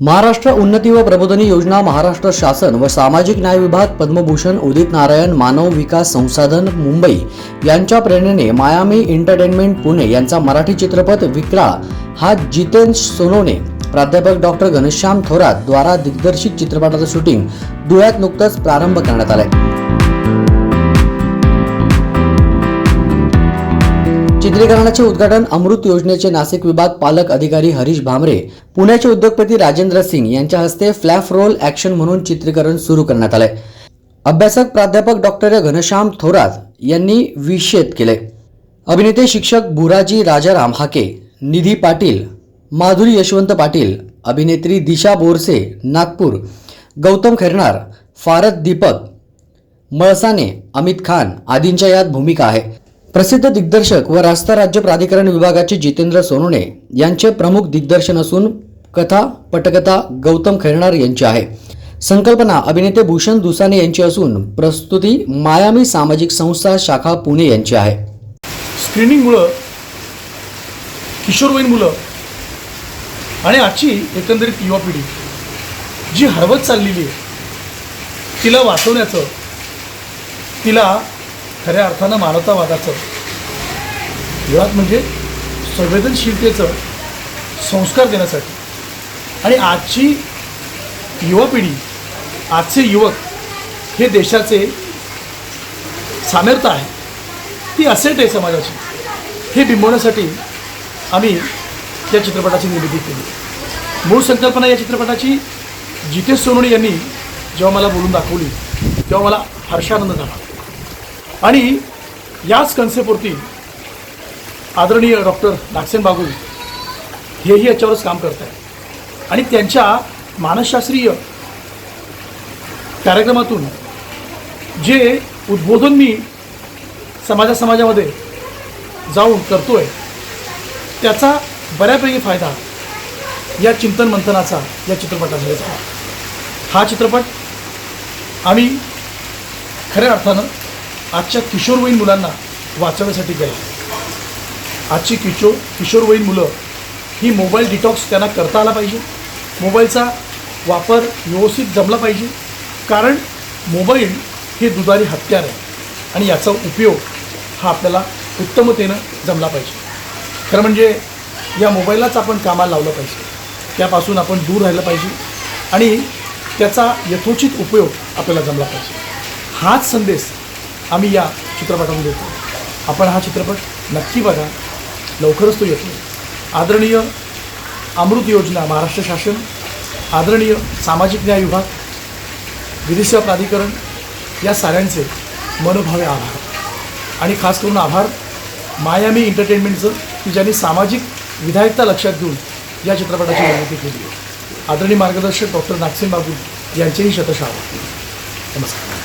महाराष्ट्र उन्नती व प्रबोधनी योजना महाराष्ट्र शासन व सामाजिक न्याय विभाग पद्मभूषण उदित नारायण मानव विकास संसाधन मुंबई यांच्या प्रेरणेने मायामी एंटरटेनमेंट पुणे यांचा मराठी चित्रपट विक्रा हा जितेंद्र सोनोने. प्राध्यापक डॉक्टर घनश्याम थोरात द्वारा दिग्दर्शित चित्रपटाचं शूटिंग धुळ्यात नुकतंच प्रारंभ करण्यात आलाय. चित्रीकरणाचे उद्घाटन अमृत योजनेचे नाशिक विभाग पालक अधिकारी हरीश भामरे पुण्याचे उद्योगपती राजेंद्र सिंग यांच्या हस्ते फ्लॅफ रोल ॲक्शन म्हणून चित्रीकरण सुरू करण्यात आलंय अभ्यासक प्राध्यापक डॉक्टर घनश्याम थोरात यांनी विषेद केले. अभिनेते शिक्षक बुराजी राजाराम हाके निधी पाटील माधुरी यशवंत पाटील अभिनेत्री दिशा बोरसे नागपूर गौतम खैरनार फारद दीपक मळसाने अमित खान आदींच्या यात भूमिका आहे. प्रसिद्ध दिग्दर्शक व रास्ता राज्य प्राधिकरण विभागाचे जितेंद्र सोनुणे यांचे प्रमुख दिग्दर्शन असून कथा पटकथा गौतम खैरणार यांची आहे. संकल्पना अभिनेते भूषण दुसाने यांची असून प्रस्तुती मायामी सामाजिक संस्था शाखा पुणे यांची आहे. स्क्रीनिंगमुळं किशोरवयीन मुलं आणि आजची एकंदरीत युवा पिढी जी हरवत चाललेली आहे तिला वाचवण्याचं तिला खऱ्या अर्थानं मानवतावादाचं मुळात म्हणजे संवेदनशीलतेचं संस्कार देण्यासाठी. आणि आजची युवा पिढी आजचे युवक हे देशाचे सामर्थ्य आहे. ती असेट आहे समाजाची. हे बिंबवण्यासाठी आम्ही या चित्रपटाची निर्मिती केली. मूळ संकल्पना या चित्रपटाची जितेश सोनवणे यांनी जेव्हा मला बोलून दाखवली तेव्हा मला हर्षानंद झाला. आणि याच कन्सेप्टवरती आदरणीय डॉक्टर नागसेन बागुल हेही याच्यावरच काम करत आहेत आणि त्यांच्या मानसशास्त्रीय कार्यक्रमातून जे उद्बोधन मी समाजा समाजामध्ये जाऊन आहे त्याचा बऱ्यापैकी फायदा या चिंतन मंथनाचा या चित्रपटामध्ये झाला हा चित्रपट आम्ही खऱ्या अर्थानं आजच्या किशोरवयीन मुलांना वाचवण्यासाठी केला आजची किशोर किशोरवयीन मुलं ही मोबाईल डिटॉक्स त्यांना करता आला पाहिजे. मोबाईलचा वापर व्यवस्थित जमला पाहिजे. कारण मोबाईल हे दुधारी हत्यार आहे. आणि याचा उपयोग हा आपल्याला उत्तमतेनं जमला पाहिजे. खरं म्हणजे या मोबाईललाच आपण कामाला लावलं पाहिजे. त्यापासून आपण दूर राहिलं पाहिजे. आणि त्याचा यथोचित उपयोग आपल्याला जमला पाहिजे. हाच संदेश आम्ही या चित्रपटामध्ये देतो. आपण हा चित्रपट नक्की बघा. लवकरच तो येतो आदरणीय अमृत योजना महाराष्ट्र शासन आदरणीय सामाजिक न्याय विभाग विदेशा प्राधिकरण या साऱ्यांचे मनोभावे आभार. आणि खास करून आभार मायामी एंटरटेनमेंटचं की ज्यांनी सामाजिक विधायकता लक्षात घेऊन या चित्रपटाची निर्मिती केली. आदरणीय मार्गदर्शक डॉक्टर नागसेन बाबू यांचेही शतश आभार नमस्कार.